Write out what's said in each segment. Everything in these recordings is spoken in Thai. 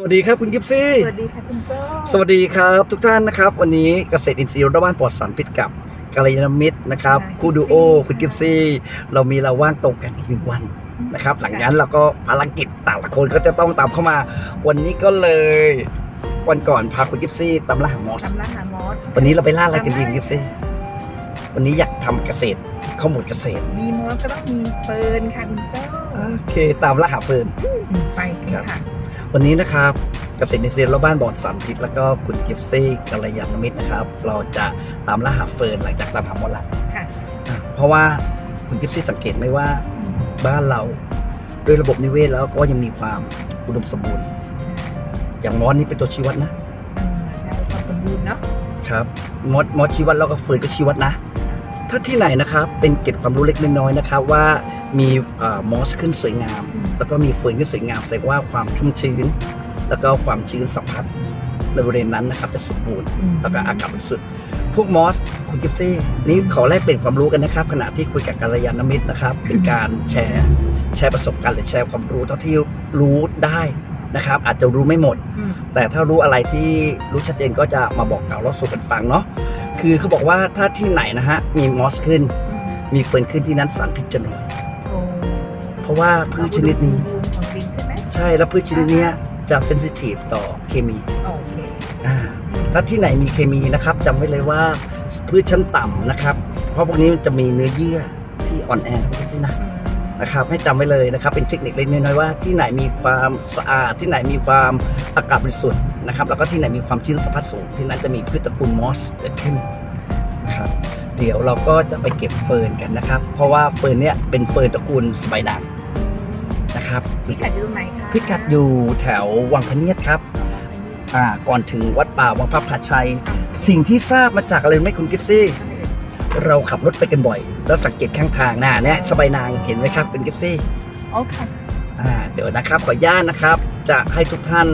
สวัสดีครับคุณกิฟซี่ สวัสดีค่ะคุณโจ้สวัสดีครับทุกท่านนะครับ วันนี้เกษตรอินทรีย์ระบ้านปลอดสารพิษกับกัลยาณมิตรนะครับคู่ดูโอคุณกิฟซี่ เรามีเราว่างตรงกันอีกหนึ่งวันนะครับ หลังจากนั้นเราก็ภารกิจต่างคนก็จะต้องตามเข้ามา วันนี้ก็เลย วันก่อนพาคุณกิฟซี่ตามล่าหามอสตำราหามอสวันนี้เราไปล่าอะไรกันดีคุณกิฟซี่ วันนี้อยากทำเกษตรข้าวหมดเกษตร มีมอสก็ต้องมีเฟิร์นค่ะคุณโจ้โอเค ตามล่าหาเฟิร์นอืมไปกันค่ะ วันนี้นะครับเกษตรอินทรีย์รอบบ้านบอดสารพิษแล้วก็คุณกิฟซี่กัลยาณมิตรนะครับ เราจะตามล่าหาเฟิร์นหลังจากตามหาหมดละค่ะอะ เพราะว่าคุณกิฟซี่สังเกตไหมว่าบ้านเราด้วยระบบนิเวศแล้วก็ยังมีความอุดมสมบูรณ์ อย่างมอสนี่เป็นตัวชี้วัดนะอืมได้ความสมบูรณ์เนาะครับมอสมอสชี้วัดแล้วก็เฟิร์นก็ชี้วัดนะ ถ้าที่ไหนนะครับเป็นเก็บความรู้เล็กน้อยๆนะครับว่ามีเอ่อมอสขึ้นสวยงามอืมแล้วก็มีเฟิร์นที่สวยงามแสดงว่าความชุ่มชื้น แล้วก็ความชื้นสัมผัสในบริเวณนั้นนะครับจะสมบูรณ์อืมแล้วก็อากาศบริสุทธิ์พวกมอสคุณกิฟซี่นี่ขอแลกเปลี่ยนความรู้กันนะครับ ขณะที่คุยกับกัลยาณมิตรนะครับ เป็นการแชร์แชร์ประสบการณ์หรือแชร์ความรู้เท่าที่รู้ได้นะครับ อาจจะรู้ไม่หมดอืมแต่ถ้ารู้อะไรที่รู้ชัดเจนก็จะมาบอกกล่าวเล่าสู่กันฟังเนาะ คือเขาบอกว่าถ้าที่ไหนนะฮะ มีมอสขึ้นอืมมีเฟิร์นขึ้นที่นั้นสารพิษจะน้อยโอ้เพราะว่าพืชชนิดนี้ความอุดมสมบูรณ์ของดินใช่ไหมใช่แล้วพืชชนิดเนี้ยจะเซนซิทีฟต่อเคมีโอเคอ่าถ้าที่ไหนมีเคมีนะครับจำไว้เลยว่าพืชชั้นต่ำนะครับ เพราะพวกนี้มันจะมีเนื้อเยื่อที่อ่อนแอพวกนี้นะอืม นะครับให้จำไว้เลยนะครับ เป็นเทคนิคเล็กน้อยๆว่าที่ไหนมีความสะอาด ที่ไหนมีความอากาศบริสุทธิ์นะครับ แล้วก็ที่ไหนมีความชื้นสัมผัสสูง ที่นั้นจะมีพืชตระกูลมอสเกิดขึ้นนะครับเดี๋ยวเราก็จะไปเก็บเฟิร์นกันนะครับ เพราะว่าเฟิร์นเนี่ยเป็นเฟิร์นตระกูลสไปนางนะครับพิกัดอยู่ตรงไหนคะพิกัดอยู่แถววังพะเนียดครับอ่าก่อนถึงวัดป่าวังพระผาชัย สิ่งที่ทราบมาจากอะไรรู้ไหมคุณกิฟซี่ เราขับรถไปกันบ่อย แล้วสังเกตข้างทางหน้าเนี่ยสบายนางเห็นไหมครับคุณกิฟซี่โอ้ค่ะอ่าเดี๋ยวนะครับขออนุญาตนะครับ จะให้ทุกท่าน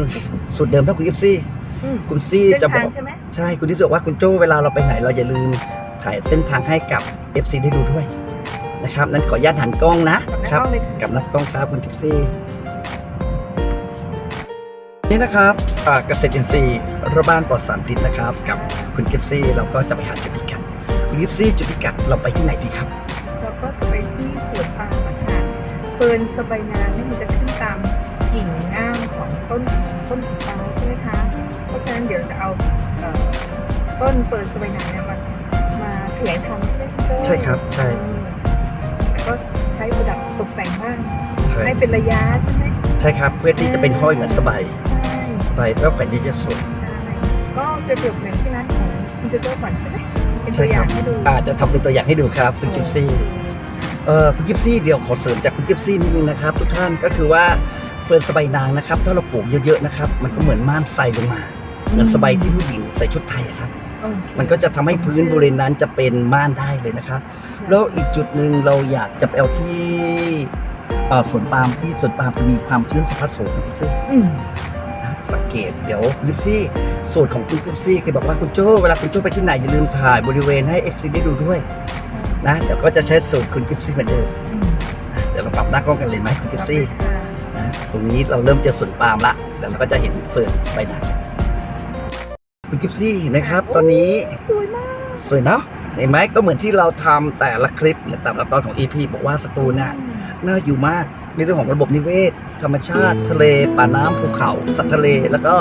สุดเดิมเท่าคุณกิฟซี่อืมคุณซี่เส้นจะบทาองกใช่ไหมใช่คุณที่บอกว่าคุณโจ้เวลาเราไปไหนเราอย่าลืมถ่ายเส้นทางให้กับ FC ได้ดูด้วยนะครับนั้นขออนุญาตหันกล้องนะกับนักครับร้องเลยกับนักกล้องครับคุณกิฟซี่นี่นะครับอ่าเกษตรอินทรีย์ระบ้านปลอดสารพิษนะครับ กับคุณกิฟซี่เราก็จะไปหาจุดพิกั ดคุณกิฟซี่จุดพิกัดเราไปที่ไหนดีครับ เราก็จะไปที่สวนปาล์มนะคะเฟิร์นสบายนางนี่มันจะขึ้นตามกิ่งง่ามของต้นต้นของปาล์มใช่ไหมคะ เพราะฉะนั้นเดี๋ยวจะเอาเอ่อต้นเฟิร์นสบายนางเนี่ยมามาขยายพันธุ์ใช่ไหมคุณโจ้ใช่ครับใช่อืมแล้วก็ใช้ประดับตกแต่งบ้างใช่ให้เป็นระยะใช่ไหมใช่ครับ เพื่อที่จะเป็นห้อยเหมือนสบายใช่ สบายเพื่อแผ่นดินจะสวย ใช่ก็จะเปรียบเหมือนที่ร้านของคุณโจโจ้ก่อนใช่ไหม เป็นใช่ตัวอครัย่าบงให้ดูอาจจะทำเป็นตัวอย่างให้ดูครับคุณกิฟซี่เออคุณกิฟซี่เดี๋ยวขอเสริมจากคุณกิฟซี่นิดนึงนะครับ ทุกท่านก็คือว่าเฟิร์นสบายนางนะครับ ถ้าเราปลูกเยอะๆนะครับ มันก็เหมือนม่านใส่ลงมาเหมือนสบายที่ผู้หญิงใส่ชุดไทยอะครับโอเคมันก็จะทำให้พื้นบริเวณนั้นจะเป็นม่านได้เลยนะครับ แล้วอีกจุดหนึ่งเราอยากจะไปเอาที่เอ่อสวนปาล์มที่สวนปาล์มจะมีความชื้นสัมผัสสูงคุณซี่อืมนะ สังเกตเดี๋ยวคุณกิฟซี่สูตรของคุณกิฟซี่เคยบอกว่าคุณโจ้เวลาคุณโจ้ไปที่ไหนอย่าลืมถ่ายบริเวณให้เอฟซีได้ดูด้วยนะเดี๋ยวก็จะใช้สูตรคุณกิฟซี่เหมือนเดิมอืมเดี๋ยวเราปรับหน้ากล้องกันเลยไหมคุณกิฟซี่ค่ะนะตรงนี้เราเริ่มเจอสวนปาล์มละแต่เราก็จะเห็นเฟิร์นไปหนาคุณกิฟซี่เห็นะครับ ตอนนี้สวยมากสวยเนาะเห็นไหมก็เหมือนที่เราทำแต่ละคลิปหรือแต่ละตอนของ EP บอกว่าสตูลเนี่ย น่าอยู่มาก ในเรื่องของระบบนิเวศ ธรรมชาติ ทะเล ป่าน้ำภูเขาสัตว์ทะเล แล้วก็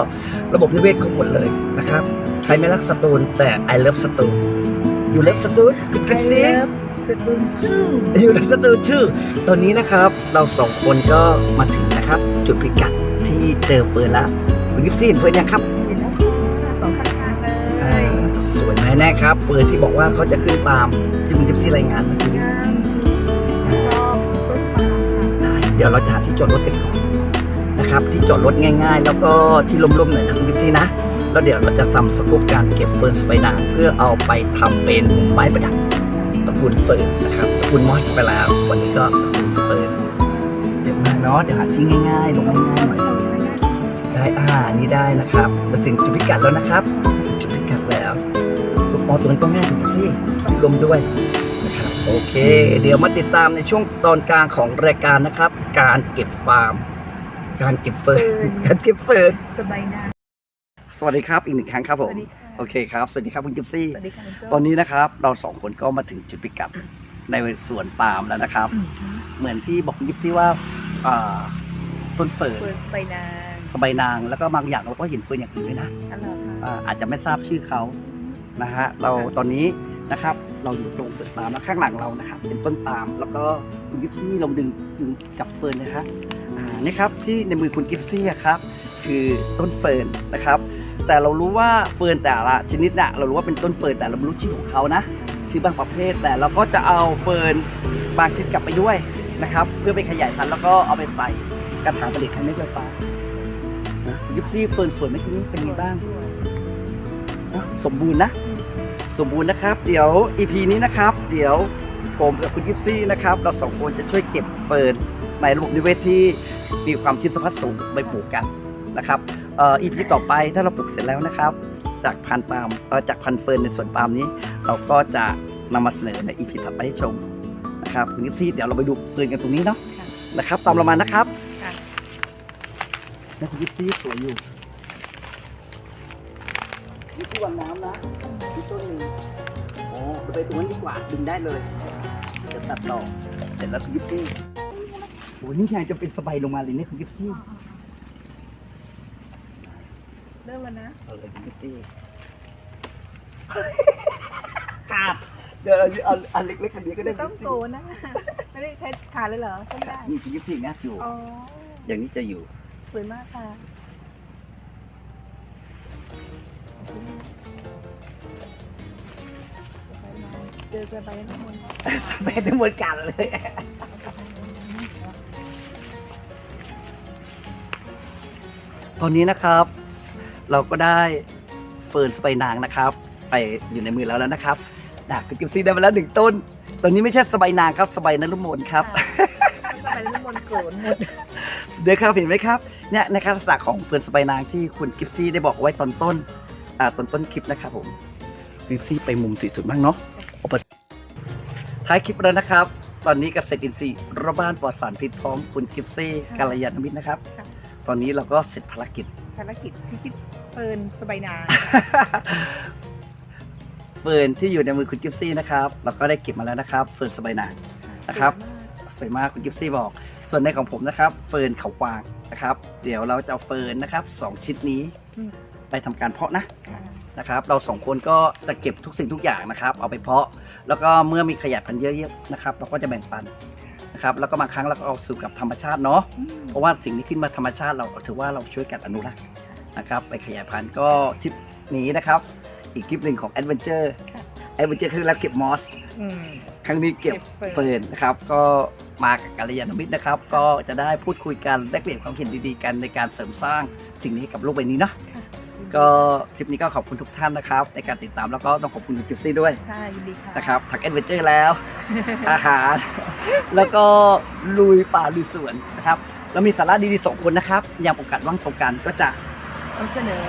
ระบบนิเวศครบหมดเลยนะครับ ใครไม่รักสตูลแต่ I love สตูลอยู่เลิฟสตูลคุณกิฟซี่สตูนชื่ออยู่ในสตูดิโอชื่อ ตอนนี้นะครับเราสองคนก็มาถึงนะครับ จุดพิกัดที่เจอเฟิร์นแล้วคุณกิฟซี่เห็นเฟิร์นยังครับเห็นแล้วค่ะสองข้างๆเลอ่ายสวยไหมแน่ครับ เฟิร์นที่บอกว่าเขาจะขึ้นตามที่คุณกิฟซี่รายงานเมื่อ เดี๋ยวเราจะหาที่จอดรถกันก่อนนะครับ ที่จอดรถง่าย ๆ แล้วก็ที่ร่มๆหน่อยนะคุณกิฟซี่นะแล้วเดี๋ยวเราจะทำสกูปการเก็บเฟิร์นสไปนาเพื่อเอาไปทำเป็นไม้ประดับตระกูลเฟิร์นนะครับตระกูลมอสไปแล้ว วันนี้ก็ตระกูลเฟิร์นเดี๋ยวมาเนาะเดี๋ยวหาที่ง่ายๆลงง่ายๆหน่อยได้อ่านี่ได้นะครับมาถึงจุดพิกัดแล้วนะครับจุดพิกัดแล้วฟุตบอตัวนั้นก็ง่ายถึงสิลมด้วย โอเค เดี๋ยวมาติดตามในช่วงตอนกลางของรายการนะครับ การเก็บฟาร์ม การเก็บเฟิร์นเฟิร์นการเก็บเฟิร์นสบายนางสวัสดีครับอีกหนึ่งครั้งครับผสมวัสดีค่ะโอเคครับสวัสดีครับคุณกิฟซี่สวัสดีค่ะคุณโจ้ตอนนี้นะครับเราสองคนก็มาถึงจุดพิกัดในสวนปาล์มแล้วนะครับอืมเหมือนที่บอกคุณกิฟซี่ว่าอ่าต้นเฟิร์นเฟิร์นสบายนางสบายนางแล้วก็บางอย่างเราก็เห็นเฟิร์นอย่างอื่นด้วยนะอันเหรอคะอ่าอาจจะไม่ทราบชื่อเขานะฮะเราตอนนี้ นะครับ เราอยู่ตรงสวนปาล์มแล้วข้างหลังเรานะครับ เป็นต้นปาล์มแล้วก็คุณกิฟซี่ลองดึงดึงจับเฟิร์นนะครับอ่านี่ครับที่ในมือคุณกิฟซี่ครับ คือต้นเฟิร์นนะครับ แต่เรารู้ว่าเฟิร์นแต่ละชนิดน่ะเรารู้ว่าเป็นต้นเฟิร์นแต่เราไม่รู้ชื่อของเขานะชื่อบางประเภทแต่เราก็จะเอาเฟิร์นบางชนิดกลับไปด้วยนะครับ เพื่อไปขยายพันธุ์แล้วก็เอาไปใส่กระถางผลิตให้ไม่ไฟฟ้านะยุบซี่เฟิร์นสวยไหมที่นี่เป็นไงบ้าง สมบูรณ์นะ สมบูรณ์นะครับ เดี๋ยว EP นี้นะครับ เดี๋ยวผมกับคุณยิปซี่นะครับ เราสองคนจะช่วยเก็บเฟิร์นในระบบนิเวศที่มีความชินสัมพัสสูงไปปลูกกันนะครับเอ่อ EP ต่อไปถ้าเราปลูกเสร็จแล้วนะครับ จากพันธุ์ปาล์มเอ่อจากพันธุ์เฟิร์นในสวนปาล์มนี้ เราก็จะนำมาเสนอใน EP ถัดไปให้ชมนะครับคุณยิปซี่เดี๋ยวเราไปดูเฟิร์นกันตรงนี้เนาะค่ะ นะครับ ตามเรามานะครับค่ะนี่คุณยิปซี่สวยอยู่นี่ที่วางน้ำนะที่ต้นหนึงโอ้เรา ไปตรงนั้นดีกว่าดึงได้เลยเดี๋ยวตัดต่อเสร็จแล้วคุณยิปซี่โอ้นี่ไงจะเป็นสบายลงมาเลยเนี่ยคุณยิปซี่เริ่มแล้วนะเอาเลยคุณยิปซี่ขาดเดี๋ยวเอาเอาอันเล็กๆอันนี้ก็ได้ต้องคุณโซยิปซี่นะไม่ได้ใช้ขาเลยเหรอต้องได้นี่คุณยิปซี่งัดอยู่อ๋ออย่างนี้จะอยู่ สวยมากค่ะ เจอสบายน้ำมันต์เป็นทั้งหมดกันเลย ตอนนี้นะครับ เราก็ได้เฟิร์นสไปนางนะครับ ไปอยู่ในมือแล้วแล้วนะครับดาบคุณกิฟซี่ได้มาแล้วหนึ่งต้น ตอนนี้ไม่ใช่สบายนางครับสบายนรุมนครับสบายน้ำมันต์โกรนหมดเดี๋ยวครับเห็นไหมครับเนี่ยในลักษณะของเฟิร์นสไปนางที่คุณกิฟซี่ได้บอกไว้ตอนต้นอ่าตอนต้นคลิปนะครับผมกิฟซี่ไปมุมสีสุดบ้างเนาะโอปท้ายคลิปแล้วนะครับ ตอนนี้เกษตรอินทรีย์รอบบ้านปลอดสารพิษพร้อมคุณกิฟซี่กาลยานมิตรนะครับ ค่ะตอนนี้เราก็เสร็จภารกิจ ภารกิจพิชิตเฟิร์นสบายนางเฟิร์นที่อยู่ในมือคุณกิฟซี่นะครับ เราก็ได้เก็บมาแล้วนะครับเฟิร์นสบายนาง นะครับ สวยมากคุณกิฟซี่บอก ส่วนในของผมนะครับ เฟิร์นเขากวางนะครับ เดี๋ยวเราจะเอาเฟิร์นนะครับสองชิ้นนี้อืม ไปทำการเพาะนะค่ะ นะครับ เราสองคนก็จะเก็บทุกสิ่งทุกอย่างนะครับ เอาไปเพาะ แล้วก็เมื่อมีขยายพันธุ์เยอะๆนะครับ เราก็จะแบ่งปันนะครับแล้วก็บางครั้งเราก็เอาสู่กับธรรมชาติเนาะอืมเพราะว่าสิ่งที่ขึ้นมาธรรมชาติเราถือว่าเราช่วยกันอนุรักษ์นะครับ ไปขยายพันธุ์ก็ทริปนี้นะครับ อีกคลิปหนึ่งของ Adventure ค่ะ Adventure คือแล้วเก็บมอสอืมครั้งนี้เก็บเก็บเฟิเฟิร์ร์นนนะครับ ก็มากับกัลยาณมิตรนะครับ ก็จะได้พูดคุยกันแลกเปลี่ยนความเห็นดีๆกันในการเสริมสร้างสิ่งนี้ให้กับโลกใบนี้เนาะค่ะ ก็คลิปนี้ก็ขอบคุณทุกท่านนะครับในการติดตามแล้วก็ต้องขอบคุณคุณจิฟซี่ด้วย ค่ะยินดีค่ะ นะครับถักแอดเวนเจอร์แล้ว อาหาร แล้วก็ลุยป่าลุยสวนนะครับ แล้วมีสาระดีๆสองคนนะครับยามโอกาสว่างตรงกันก็จะนำเสนอ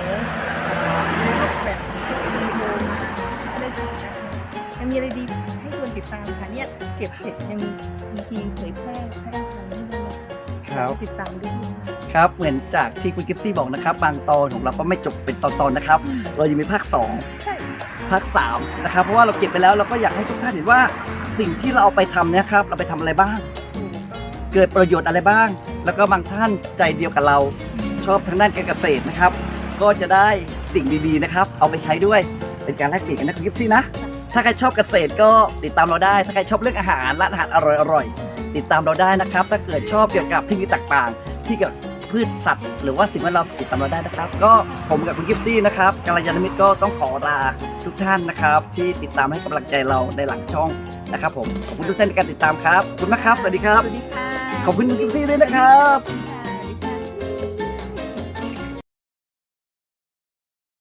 ในรูปแบบวิดีโอมาได้ดูกันยังมีอะไรดีให้ควรติดตามค่ะเนี่ยเก็บเสร็จยังมีมีทีมเผยแพร่ให้ทางนี้ ด้วยนะคะติดตามด้วยนะคะครับเหมือนจากที่คุณกิฟซี่บอกนะครับ บางตอนของเราก็ไม่จบเป็นตอนๆนะครับ เรายังมีภาคสองใช่ภาคสามนะครับ เพราะว่าเราเก็บไปแล้วเราก็อยากให้ทุกท่านเห็นว่าสิ่งที่เราเอาไปทำเนี่ยครับ เราไปทำอะไรบ้าง เกิดประโยชน์อะไรบ้าง แล้วก็บางท่านใจเดียวกับเราชอบทางด้านการเกษตรนะครับ ก็จะได้สิ่งดีๆนะครับ เอาไปใช้ด้วยเป็นการแลกเปลี่ยนกันนะคุณกิฟซี่นะ ถ้าใครชอบเกษตรก็ติดตามเราได้ ถ้าใครชอบเรื่องอาหารร้านอาหารอร่อยๆ ติดตามเราได้นะครับ ถ้าเกิดชอบเกี่ยวกับเทคนิคต่างๆ ที่เกี่ยวกับพืชสัตว์ หรือว่าสิ่งแวดล้อมติดตามเราได้นะครับ ก็ผมกับคุณกิฟซี่นะครับกัลยาณมิตรก็ต้องขอลาทุกท่านนะครับ ที่ติดตามให้กำลังใจเราในหลังช่องนะครับผมขอบคุณทุกท่านในการติดตามครับขอบคุณนะครับสวัสดีครับ สวัสดีค่ะ ขอบคุณคุณกิฟซี่ด้วยนะครับ